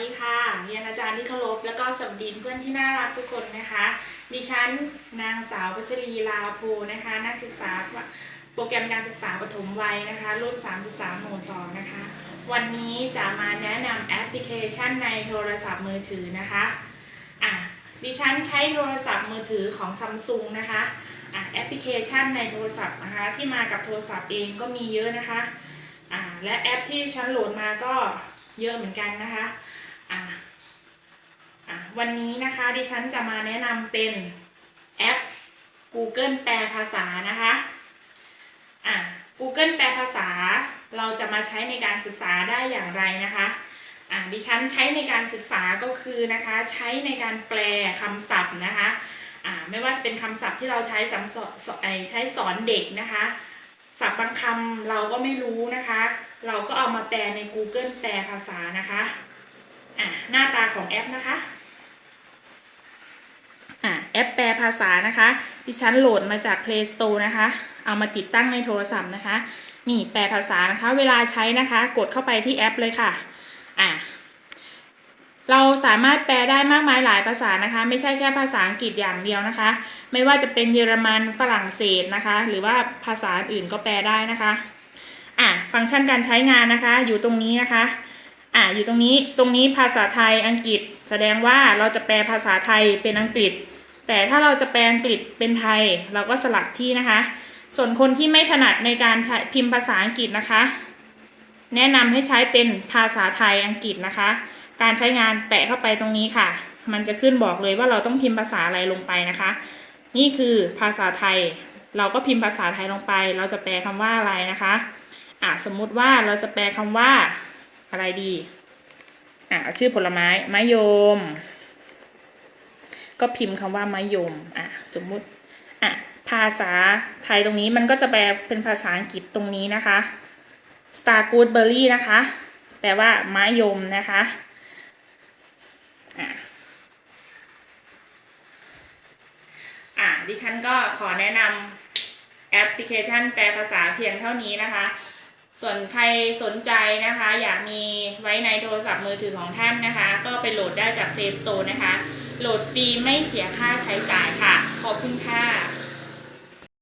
ดีค่ะเรียนอาจารย์ที่เคารพแล้วก็สวัสดีเพื่อนที่น่ารักทุกคนนะคะ ดิฉันนางสาวพัชรีลาโพนะคะ นักศึกษาโปรแกรมการศึกษาปฐมวัยนะคะ รุ่น 33 หมู่ 2 นะคะ วันนี้จะมาแนะนำแอปพลิเคชันในโทรศัพท์มือถือนะคะอะดิฉันใช้โทรศัพท์มือถือของซัมซุงนะคะอะแอปพลิเคชันในโทรศัพท์นะคะ ที่มากับโทรศัพท์เองก็มีเยอะนะคะอ่าและแอปที่ฉันโหลดมาก็เยอะเหมือนกันนะคะ วันนี้นะคะดิฉันจะมาแนะนำเป็นแอป Google แปลภาษานะคะอ่า Google แปลภาษาเราจะมาใช้ในการศึกษาได้อย่างไรนะคะอ่าดิฉันใช้ในการศึกษาก็คือนะคะ ใช้ในการแปลคำศัพท์นะคะอ่าไม่ว่าจะเป็นคำศัพท์ที่เราใช้สำสอใช้สอนเด็กนะคะศัพท์บางคำเราก็ไม่รู้นะคะ เราก็เอามาแปลใน Google แปลภาษานะคะอะหน้าตาของแอปนะคะ แอปแปลภาษานะคะดิฉันโหลดมาจาก Play Store นะคะ เอามาติดตั้งในโทรศัพท์นะคะ นี่แปลภาษานะคะ เวลาใช้นะคะ กดเข้าไปที่แอปเลยค่ะ อะ เราสามารถแปลได้มากมายหลายภาษานะคะ ไม่ใช่แค่ภาษาอังกฤษอย่างเดียวนะคะ ไม่ว่าจะเป็นเยอรมันฝรั่งเศสนะคะ หรือว่าภาษาอื่นก็แปลได้นะคะอะฟังก์ชันการใช้งานนะคะ อยู่ตรงนี้นะคะอะอยู่ตรงนี้ตรงนี้ภาษาไทยอังกฤษ แสดงว่าเราจะแปลภาษาไทยเป็นอังกฤษ แต่ถ้าเราจะแปลอังกฤษเป็นไทยเราก็สลักที่นะคะ ส่วนคนที่ไม่ถนัดในการพิมพ์ภาษาอังกฤษนะคะ แนะนำให้ใช้เป็นภาษาไทยอังกฤษนะคะ การใช้งานแตะเข้าไปตรงนี้ค่ะ มันจะขึ้นบอกเลยว่าเราต้องพิมพ์ภาษาอะไรลงไปนะคะ นี่คือภาษาไทย เราก็พิมพ์ภาษาไทยลงไป เราจะแปลคำว่าอะไรนะคะอะสมมุติว่าเราจะแปลคำว่าอะไรดีอะชื่อผลไม้มะยม ก็พิมพ์คำว่ามะยมอะสมมุติอะภาษาไทยตรงนี้มันก็จะแปลเป็นภาษาอังกฤษตรงนี้นะคะ star gooseberry นะคะ แปลว่ามะยมนะคะอะอะดิฉันก็ขอแนะนำแอปพลิเคชันแปลภาษาเพียงเท่านี้นะคะ ส่วนใครสนใจนะคะ อยากมีไว้ในโทรศัพท์มือถือของท่านนะคะ ก็ไปโหลดได้จาก Play Store นะคะ โหลดฟรีไม่เสียค่าใช้จ่ายค่ะ ขอบคุณค่ะ